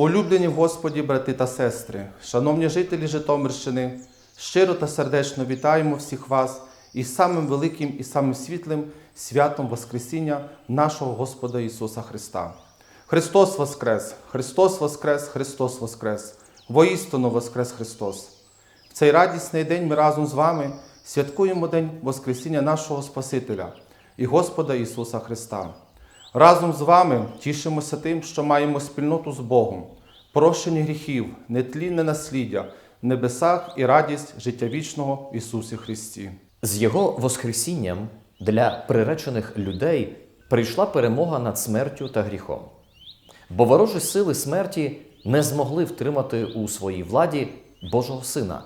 Улюблені Господі, брати та сестри, шановні жителі Житомирщини, щиро та сердечно вітаємо всіх вас із самим великим і самим світлим святом Воскресіння нашого Господа Ісуса Христа. Христос Воскрес! Христос Воскрес! Христос Воскрес! Воістину Воскрес Христос! В цей радісний день ми разом з вами святкуємо День Воскресіння нашого Спасителя і Господа Ісуса Христа. Разом з вами тішимося тим, що маємо спільноту з Богом, прощення гріхів, нетлінне насліддя в небесах і радість життя вічного в Ісусі Христі. З його Воскресінням для приречених людей прийшла перемога над смертю та гріхом. Бо ворожі сили смерті не змогли втримати у своїй владі Божого Сина,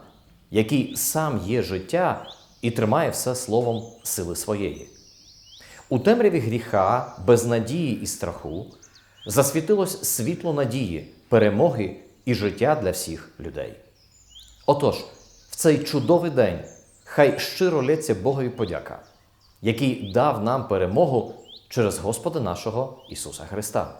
який сам є життя і тримає все словом сили своєї. У темряві гріха, безнадії і страху засвітилось світло надії, перемоги і життя для всіх людей. Отож, в цей чудовий день хай щиро лється Богові подяка, який дав нам перемогу через Господа нашого Ісуса Христа.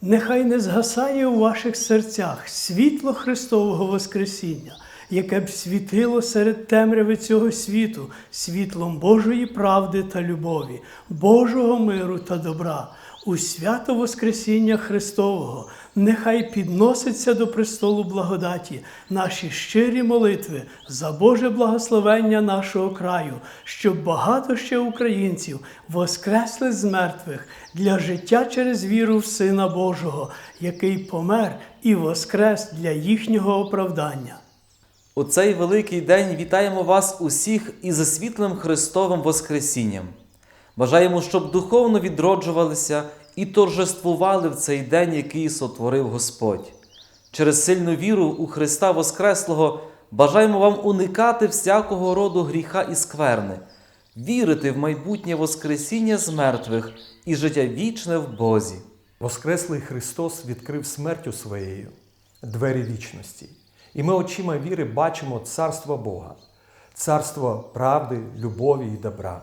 Нехай не згасає у ваших серцях світло Христового Воскресіння, яке б світило серед темряви цього світу, світлом Божої правди та любові, Божого миру та добра. У свято Воскресіння Христового нехай підноситься до престолу благодаті наші щирі молитви за Боже благословення нашого краю, щоб багато ще українців воскресли з мертвих для життя через віру в Сина Божого, який помер і воскрес для їхнього оправдання. У цей великий день вітаємо вас усіх із світлим Христовим Воскресінням. Бажаємо, щоб духовно відроджувалися і торжествували в цей день, який сотворив Господь. Через сильну віру у Христа Воскреслого бажаємо вам уникати всякого роду гріха і скверни, вірити в майбутнє Воскресіння з мертвих і життя вічне в Бозі. Воскреслий Христос відкрив смертю своєю двері вічності. І ми очима віри бачимо царство Бога, царство правди, любові і добра.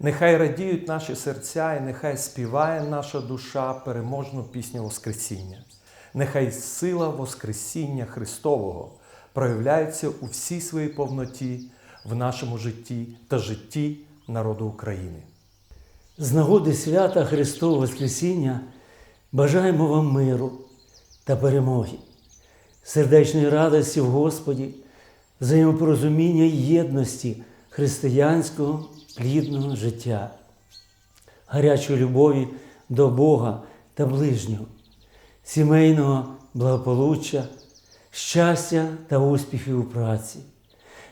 Нехай радіють наші серця, і нехай співає наша душа переможну пісню Воскресіння. Нехай сила Воскресіння Христового проявляється у всій своїй повноті в нашому житті та житті народу України. З нагоди свята Христового Воскресіння бажаємо вам миру та перемоги, сердечної радості в Господі, взаємопорозуміння і єдності християнського плідного життя, гарячої любові до Бога та ближнього, сімейного благополуччя, щастя та успіхів у праці.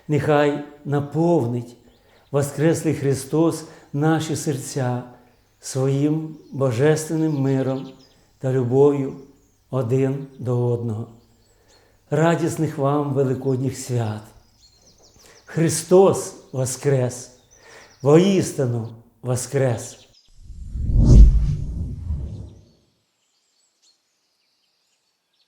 Нехай наповнить Воскреслий Христос наші серця своїм божественним миром та любов'ю один до одного. Радісних вам Великодніх свят! Христос Воскрес! Воістину Воскрес!